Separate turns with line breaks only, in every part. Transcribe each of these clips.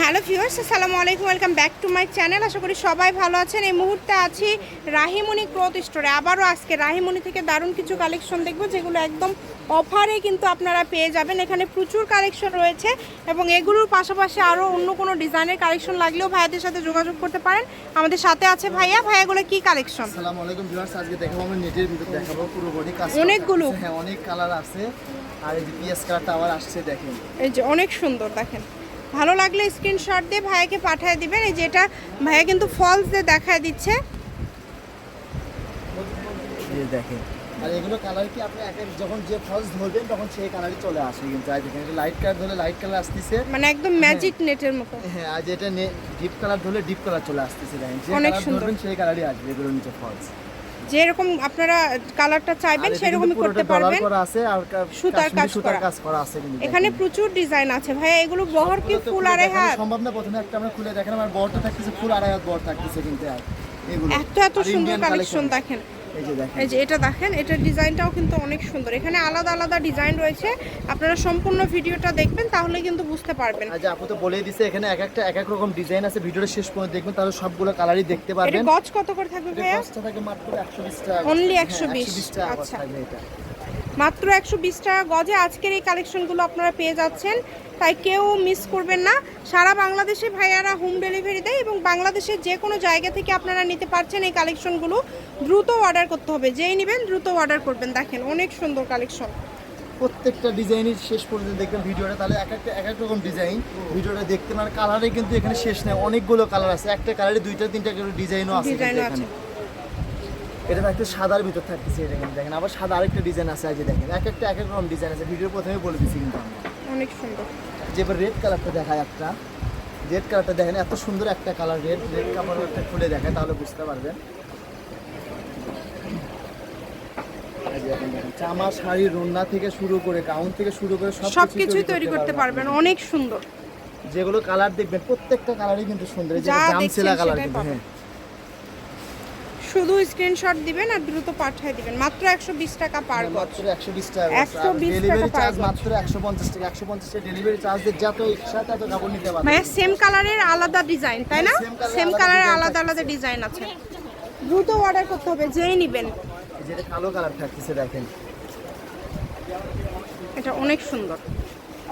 Hello viewers আসসালামু আলাইকুম welcome back to my channel. আশা করি সবাই ভালো আছেন। এই মুহূর্তে আছি রাহিমণি ক্লথ স্টোরে। আবারও আজকে রাহিমণি থেকে দারুণ কিছু কালেকশন দেখব যেগুলো একদম অফারে কিন্তু আপনারা পেয়ে যাবেন। এখানে প্রচুর কালেকশন রয়েছে এবং এগুলোর পাশাপাশি আরও অন্য কোনো ডিজাইনের কালেকশন লাগলেও ভাইয়াদের সাথে যোগাযোগ করতে পারেন। আমাদের সাথে আছে ভাইয়া। ভাইয়াগুলো কি কালেকশন?
আসসালামু আলাইকুম ভিউয়ার্স আজকে দেখাবো আমরা নেটের ভিতর দেখাবো পুরো বডি কাজ
অনেকগুলো?
হ্যাঁ অনেক কালার আছে। আর এই যে পিএস কালারটা আবার আসছে দেখেন।
এই যে অনেক সুন্দর দেখেন। ভালো লাগলে স্ক্রিনশট দিয়ে ভাইয়াকে পাঠিয়ে দিবেন। এই যে এটা ভাইয়া কিন্তু ফলস দিয়ে দেখায় দিচ্ছে।
এই যে দেখেন। আর এগুলো কালার কি আপনি এক যখন যে ফলস ধরবেন তখন সেই কালারই চলে আসে কিন্তু। আর দেখেন লাইট কালার ধরলে লাইট কালার আসতেছে।
মানে একদম ম্যাজিক নেটের মতো।
হ্যাঁ আর যেটা ডিপ কালার ধরলে ডিপ কালার চলে আসতেছে। দেখেন যে
অনেক
কালার। ধরবেন সেই কালারই আসবে এগুলো নিচে ফলস
যেরকম আপনারা কালারটা চাইবেন সেরকমই করতে পারবেন। সুতার কাজ
সুতার। কাজ করা আছে কিন্তু
এখানে প্রচুর ডিজাইন আছে। ভাইয়া এগুলো বহর কি ফুল আড়াই হাত?
সম্ভব না। প্রথমে একটা আমরা খুলে দেখেন আমার বহরটা থাকতেছে ফুল আড়াই হাত বহর থাকতেছে কিন্তু
এত এত সুন্দর কালেকশন দেখেন।
এই যে
এটা দেখেন এটার ডিজাইনটাও কিন্তু অনেক সুন্দর। এখানে আলাদা আলাদা ডিজাইন রয়েছে। আপনারা সম্পূর্ণ ভিডিওটা দেখবেন তাহলে কিন্তু বুঝতে পারবেন।
আজ আপু তো বলেই দিছে এখানে এক একটা এক এক রকম ডিজাইন আছে। ভিডিওটা শেষ পর্যন্ত দেখবেন তাহলে সবগুলো কালারই দেখতে
এটা
পারবেন।
গজ কত করে থাকবে
এটা
ভাইয়া?
কস্টটা থাকে মাত্র 120 টাকা
Only
হ্যাঁ,
120
120 টাকা
আচ্ছা। মাত্র একশো বিশ টাকা গজে। আজকের এই কালেকশনগুলো আপনারা পেয়ে যাচ্ছেন। তাই কেউ মিস করবেন না। সারা বাংলাদেশে ভাইয়ারা হোম ডেলিভারি দেয় এবং বাংলাদেশের যে কোনো জায়গা থেকে আপনারা নিতে পারছেন এই কালেকশনগুলো দ্রুত অর্ডার করতে হবে। যেই নেবেন দ্রুত অর্ডার করবেন। দেখেন অনেক সুন্দর কালেকশন
প্রত্যেকটা ডিজাইনই শেষ পর্যন্ত দেখবেন ভিডিওটা। তাহলে এক একটা এক এক রকম ডিজাইন ভিডিওটা দেখতে মানে কালারে কিন্তু এখানে শেষ নেই। অনেকগুলো কালার আছে। একটা কালারে দুইটা তিনটা করে ডিজাইনও আছে এখানে। এটা থাকতে সাদার ভিতর থাকতেছে এটা কিন্তু দেখেন। আবার সাদা আরেকটা ডিজাইন আছে যে দেখেন। এক একটা এক এক রকম ডিজাইন আছে। ভিডিওর প্রথমে বলে দিচ্ছি কিন্তু আমরা
অনেক সুন্দর।
যে এবার রেড কালারটা দেখায় একটা। রেড কালারটা দেখেন এত সুন্দর একটা কালার রেড রেড কাপড় একটা খুলে দেখায় তাহলে বুঝতে পারবেন। দেখেন, দেখেন, জামা শাড়ি রন্না থেকে শুরু করে গাউন থেকে শুরু করে সব
কিছুই তৈরি করতে পারবেন অনেক সুন্দর।
যেগুলো কালার দেখবেন প্রত্যেকটা কালারই কিন্তু সুন্দর। জামসেলা কালার কিন্তু হ্যাঁ।
শুধু স্ক্রিনশট দিবেন আর দ্রুত পাঠিয়ে দিবেন। মাত্র একশো বিশ টাকা পার গজ
মাত্র একশো বিশ টাকা
120
ডেলিভারি চার্জ মাত্র একশো পঞ্চাশ টাকা। একশো পঞ্চাশ টাকা ডেলিভারি চার্জ দিয়ে যত ইচ্ছা তত কাপড় নিতে পারবেন।
ভাইয়া সেম কালারের আলাদা ডিজাইন তাই না? সেম কালারের আলাদা আলাদা ডিজাইন আছে। দ্রুত অর্ডার করতে হবে যেই নেবেন।
যেটা কালো কালার থাকতেছে দেখেন।
এটা অনেক সুন্দর।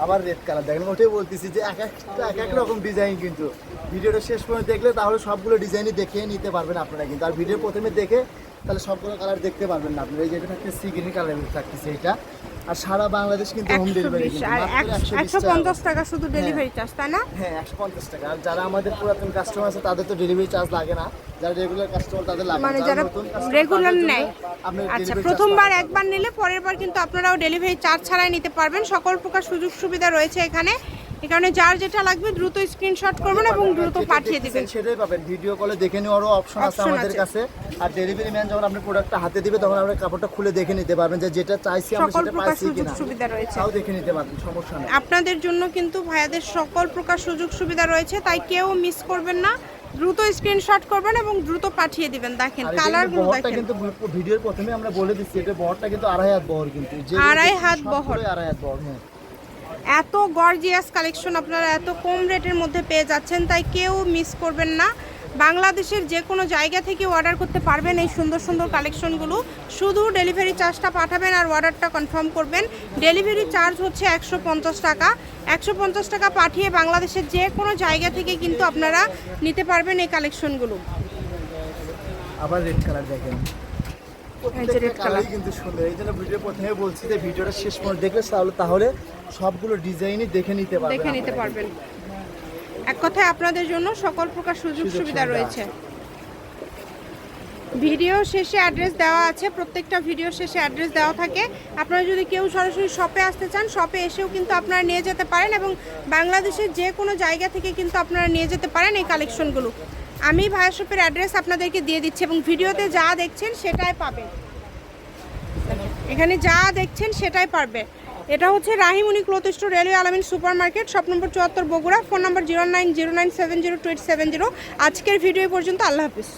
আবার রেড কালার দেখেন ওটাই বলতেছি যে এক একটা, এক এক রকম ডিজাইন কিন্তু। ভিডিওটা শেষ পর্যন্ত দেখলে তাহলে সবগুলো ডিজাইনই দেখে নিতে পারবেন আপনারা কিন্তু। আর ভিডিও প্রথমে দেখে তাহলে সবগুলো কালার দেখতে পারবেন না আপনারা এই যেটা থাকছে সি গ্রিন কালারের থাকতেছে এটা আর সারা বাংলাদেশ কিন্তু হোম ডেলিভারি একশো
একশো পঞ্চাশ টাকা শুধু ডেলিভারি চার্জ তাই না?
হ্যাঁ একশো পঞ্চাশ টাকা। আর যারা আমাদের পুরাতন কাস্টমার আছে তাদের তো ডেলিভারি চার্জ লাগে না। যারা রেগুলার কাস্টমার তাদের লাগে
মানে যারা রেগুলার নেয়। আচ্ছা প্রথমবার একবার নিলে পরের বার কিন্তু আপনারাও ডেলিভারি চার্জ ছাড়াই নিতে পারবেন। সকল প্রকার সুযোগ সুবিধা রয়েছে এখানে। এখানে যার যেটা লাগবে দ্রুত স্ক্রিনশট করবেন এবং দ্রুত পাঠিয়ে দিবেন।
সেটাই পাবেন। ভিডিও কলে দেখে নেওয়ারও অপশন আছে আমাদের কাছে। আর ডেলিভারি ম্যান যখন আপনি প্রোডাক্টটা হাতে দিবে তখন আমরা কাপড়টা খুলে দেখে নিতে পারবেন যে যেটা চাইছি আমরা সেটা পাইছি
সুযোগ
কিনা।
সুবিধা রয়েছে।
তাও দেখে নিতে পারবেন সমস্যা নেই।
আপনাদের জন্য কিন্তু ভাইয়াদের সকল প্রকার সুযোগ সুবিধা রয়েছে তাই কেউ মিস করবেন না। দ্রুত স্ক্রিনশট করবেন এবং দ্রুত পাঠিয়ে দিবেন। দেখেন কালারগুলো দেখেন।
কিন্তু ভিডিওর প্রথমে আমরা বলে দিচ্ছি এটা বহরটা কিন্তু আড়াই হাত বহর কিন্তু।
আড়াই হাত বহর।
আড়াই হাত বহর হ্যাঁ।
এত গর্জিয়াস কালেকশন আপনারা এত কম রেটের মধ্যে পেয়ে যাচ্ছেন, তাই কেউ মিস করবেন না। বাংলাদেশের যে কোনো জায়গা থেকে অর্ডার করতে পারবেন এই সুন্দর সুন্দর কালেকশনগুলো শুধু ডেলিভারি চার্জটা পাঠাবেন আর অর্ডারটা কনফার্ম করবেন। ডেলিভারি চার্জ হচ্ছে একশো পঞ্চাশ টাকা। একশো পঞ্চাশ টাকা পাঠিয়ে বাংলাদেশের যে কোনো জায়গা থেকে কিন্তু আপনারা নিতে পারবেন এই কালেকশনগুলো
আবার রেড কালার দেখেন
এই যে red
প্রত্যেকটা কালারই কিন্তু সুন্দর। এই জন্য ভিডিও প্রথমে বলছি যে ভিডিওটা শেষ পর্যন্ত দেখলে তাহলে তাহলে সবগুলো ডিজাইনই দেখে নিতে পারবেন
দেখে নিতে
আপনারা।
পারবেন। এক কথায় আপনাদের জন্য সকল প্রকার সুযোগ সুবিধা রয়েছে। ভিডিও শেষে অ্যাড্রেস দেওয়া আছে প্রত্যেকটা ভিডিও শেষে অ্যাড্রেস দেওয়া থাকে। আপনারা যদি কেউ সরাসরি শপে আসতে চান শপে এসেও কিন্তু আপনারা নিয়ে যেতে পারেন এবং বাংলাদেশের যে কোনো জায়গা থেকে কিন্তু আপনারা নিয়ে যেতে পারেন এই কালেকশনগুলো আমি ভায়া শপের অ্যাড্রেস আপনাদেরকে দিয়ে দিচ্ছি এবং ভিডিওতে যা দেখছেন সেটাই পাবে এখানে যা দেখছেন সেটাই পারবে। এটা হচ্ছে Rahimuni cloth store, railway Alamin super market shop number চুয়াত্তর Bogura, phone number zero nine zero nine seven zero two eight seven zero. আজকের ভিডিও পর্যন্ত, আল্লাহ হাফিজ।